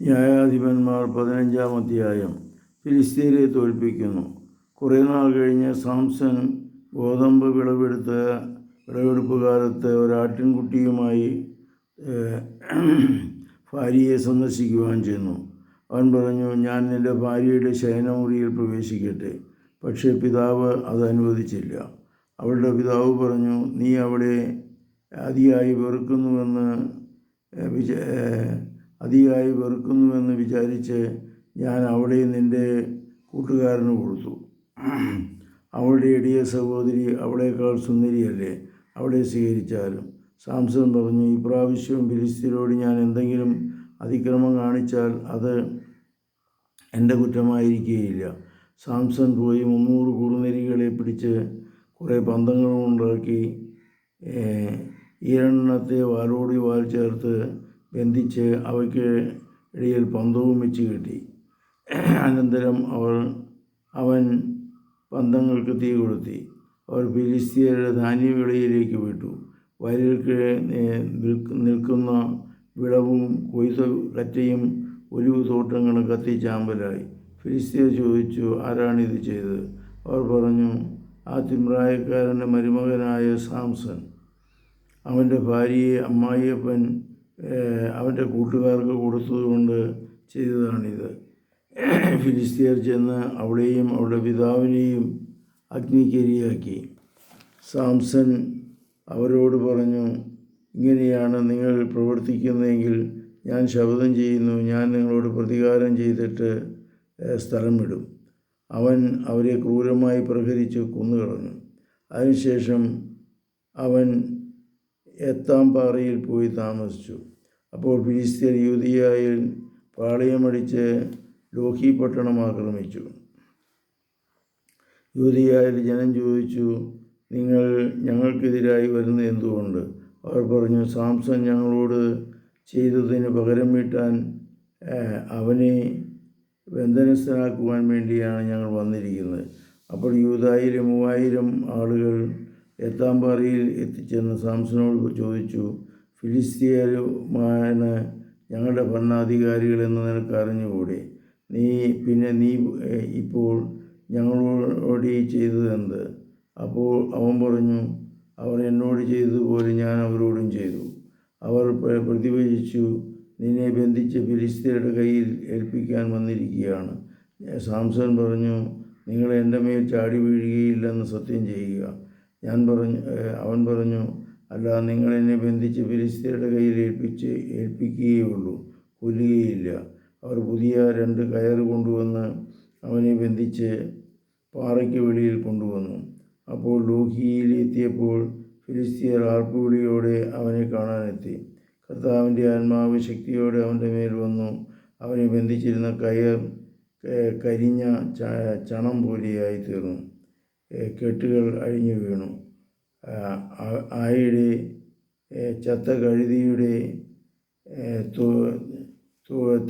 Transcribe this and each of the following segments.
ന്യായാധിപന്മാർ പതിനഞ്ചാം അധ്യായം ഫിലിസ്തീനെ തോൽപ്പിക്കുന്നു. കുറേ നാൾ കഴിഞ്ഞ് സാംസൺ ഗോതമ്പ് വിളവെടുത്ത് വിളവെടുപ്പ് കാലത്ത് ഒരാട്ടിൻകുട്ടിയുമായി ഭാര്യയെ സന്ദർശിക്കുവാൻ ചെന്നു. അവൻ പറഞ്ഞു ഞാൻ നിന്റെ ഭാര്യയുടെ ശയനമുറിയിൽ പ്രവേശിക്കട്ടെ പക്ഷേ പിതാവ് അത് അനുവദിച്ചില്ല. അവളുടെ പിതാവ് പറഞ്ഞു നീ അവളെ അതിയായി വെറുക്കുന്നുവെന്ന് വിച അതിയായി വെറുക്കുന്നുവെന്ന് വിചാരിച്ച് ഞാൻ അവളെ നിന്റെ കൂട്ടുകാരന് കൊടുത്തു. അവളുടെ ഇടിയ സഹോദരി അവളേക്കാൾ സുന്ദരിയല്ലേ? അവളെ സ്വീകരിച്ചാലും. സാംസൺ പറഞ്ഞു ഈ പ്രാവശ്യവും ഫിലിസ്തീനോട് ഞാൻ എന്തെങ്കിലും അതിക്രമം കാണിച്ചാൽ അത് എന്റെ കുറ്റമായിരിക്കുകയില്ല സാംസൺ പോയി മുന്നൂറ് കുറുനരികളെ പിടിച്ച് കുറേ പന്തങ്ങളും ഉണ്ടാക്കി ഈരെണ്ണത്തെ വാലോടി വാൽ ചേർത്ത് ബന്ധിച്ച് അവയ്ക്ക് ഇടയിൽ പന്തവും വെച്ച് കെട്ടി. അനന്തരം അവർ അവൻ പന്തങ്ങൾക്ക് തീ കൊളുത്തി. അവർ ധാന്യ ധാന്യവിളയിലേക്ക് വിട്ടു. വയലുകൾക്ക് നിൽക്കുന്ന വിളവും കൊയ്ത കറ്റയും ഒലിവ് തോട്ടങ്ങളും കത്തിച്ചാമ്പലായി. ഫിലിസ്തീർ ചോദിച്ചു ആരാണിത് ചെയ്തത്? അവർ പറഞ്ഞു ആ തിമ്രായക്കാരന്റെ മരുമകനായ സാംസൺ. അവന്റെ ഭാര്യയെ അമ്മായിയപ്പൻ അവന്റെ കൂട്ടുകാർക്ക് കൊടുത്തതുകൊണ്ട് ചെയ്തതാണിത്. ഫിലിസ്തീയർ ചെന്ന് അവളെയും അവളുടെ പിതാവിനെയും അഗ്നിക്കരിയാക്കി. സാംസൺ അവരോട് പറഞ്ഞു ഇങ്ങനെയാണ് നിങ്ങൾ പ്രവർത്തിക്കുന്നതെങ്കിൽ ഞാൻ ശബ്ദം ചെയ്യുന്നു ഞാൻ നിങ്ങളോട് പ്രതികാരം ചെയ്തിട്ട് സ്ഥലം വിടും അവൻ അവരെ ക്രൂരമായി പ്രഹരിച്ച് കൊന്നുകളഞ്ഞു. അതിനുശേഷം അവൻ എത്താം പാറയിൽ പോയി താമസിച്ചു. അപ്പോൾ ഫിലിസ്തീൻ യൂതിയായിൽ പാളയമടിച്ച് ലോഹി പട്ടണം ആക്രമിച്ചു. യൂതിയായിൽ ജനം ചോദിച്ചു നിങ്ങൾ ഞങ്ങൾക്കെതിരായി വരുന്നത് എന്തുകൊണ്ട്? അവർ പറഞ്ഞു സാംസൺ ഞങ്ങളോട് ചെയ്തതിന് പകരം വീട്ടാൻ അവനെ ബന്ധനസ്ഥനാക്കുവാൻ വേണ്ടിയാണ് ഞങ്ങൾ വന്നിരിക്കുന്നത്. അപ്പോൾ യൂതായിലെ മൂവായിരം ആളുകൾ എത്താമ്പാറയിൽ എത്തിച്ചെന്ന് സാംസനോട് ചോദിച്ചു ഫിലിസ്തീയരുമാണ് ഞങ്ങളുടെ ഭരണാധികാരികൾ എന്ന് നിനക്ക് അറിഞ്ഞുകൂടെ? നീ പിന്നെ നീ ഇപ്പോൾ ഞങ്ങളോട് ഈ ചെയ്തത് അപ്പോൾ അവൻ പറഞ്ഞു അവർ എന്നോട് ചെയ്തതുപോലെ ഞാൻ അവരോടും ചെയ്തു. അവർ പ്രതിഭജിച്ചു നിന്നെ ബന്ധിച്ച് ഫിലിസ്തീനയുടെ കയ്യിൽ ഏൽപ്പിക്കാൻ വന്നിരിക്കുകയാണ്. സാംസൺ പറഞ്ഞു നിങ്ങൾ എന്റെ മേൽ ചാടി വീഴുകയില്ലെന്ന് സത്യം ചെയ്യുക. ഞാൻ പറഞ്ഞു അവൻ പറഞ്ഞു അല്ല നിങ്ങൾ എന്നെ ബന്ധിച്ച് ഫിലിസ്തീനയുടെ കയ്യിൽ ഏൽപ്പിച്ച് ഏൽപ്പിക്കുകയേ ഉള്ളൂ കൊല്ലുകയില്ല. അവർ പുതിയ രണ്ട് കയർ കൊണ്ടുവന്ന് അവനെ ബന്ധിച്ച് പാറയ്ക്ക് വെളിയിൽ കൊണ്ടുവന്നു. അപ്പോൾ ലൂഹിയിൽ എത്തിയപ്പോൾ ഫിലിസ്തീയർ ആർപ്പുവിളിയോടെ അവനെ കാണാനെത്തി. കർത്താവിന്റെ ആത്മാവ് ശക്തിയോടെ അവന്റെ മേൽ വന്നു. അവനെ ബന്ധിച്ചിരുന്ന കയർ കരിഞ്ഞ ചണം പോലെയായി തീർന്നു കെട്ടുകൾ അഴിഞ്ഞു വീണു. ആ- ആ- ചത്ത കഴുതിയുടെ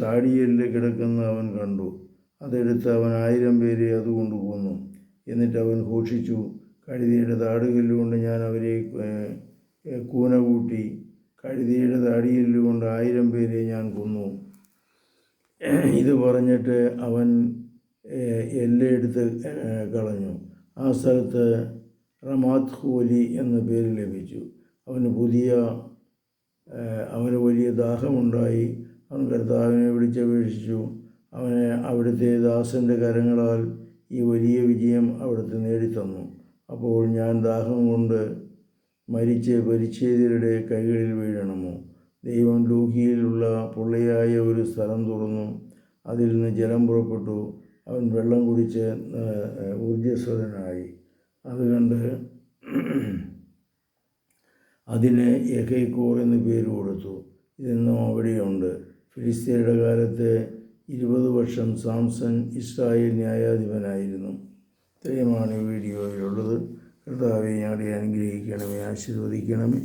താടിയിൽ കിടക്കുന്ന അവൻ കണ്ടു. അതെടുത്ത് അവൻ ആയിരം പേരെ അത് കൊന്നു എന്നിട്ട് അവൻ ഘോഷിച്ചു കഴുതിയുടെ താടുകല്ലുകൊണ്ട് ഞാൻ അവരെ കൂന കൂട്ടി. കഴുതിയുടെ താടിയല്ലുകൊണ്ട് ആയിരം പേരെ ഞാൻ കൊന്നു. ഇത് പറഞ്ഞിട്ട് അവൻ എല്ലെടുത്ത് കളഞ്ഞു. ആ സ്ഥലത്ത് റമാത്ത് ഹോലി എന്ന പേര് ലഭിച്ചു. അവന് പുതിയ അവന് വലിയ ദാഹമുണ്ടായി. അവൻ കർത്താവിനെ വിളിച്ചപേക്ഷിച്ചു. അവനെ അവിടുത്തെ ദാസന്റെ കരങ്ങളാൽ ഈ വലിയ വിജയം അവിടുത്തെ നേടിത്തന്നു. അപ്പോൾ ഞാൻ ദാഹം കൊണ്ട് മരിച്ച് പരിച്ഛേദരുടെ കൈകളിൽ വീഴണമോ? ദൈവം ലൂഹിയിലുള്ള പൊള്ളയായ ഒരു സ്ഥലം തുറന്നു. അതിൽ നിന്ന് ജലം പുറപ്പെട്ടു. അവൻ വെള്ളം കുടിച്ച് ഊർജസ്വലനായി. അതുകൊണ്ട് കണ്ട് അതിന് യഹൈക്കൂർ എന്ന് പേര് കൊടുത്തു. ഇതെന്നും അവിടെയുണ്ട്. ഫിലിസ്തീനയുടെ കാലത്ത് ഇരുപത് വർഷം സാംസൺ ഇസ്രായേൽ ന്യായാധിപനായിരുന്നു. ഇത്രയുമാണ് ഈ വീഡിയോയിലുള്ളത്. കർത്താവെ ഞങ്ങളെ അനുഗ്രഹിക്കണമേ ആശീർവദിക്കണമേ.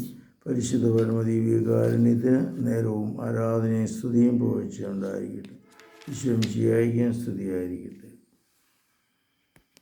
പരിശുദ്ധ പരമദീവികാരുണ്യത്തിന് നേരവും ആരാധനയും സ്തുതിയും പുകഴ്ച ഉണ്ടായിരിക്കട്ടെ വിശ്വം സ്തുതിയായിരിക്കട്ടെ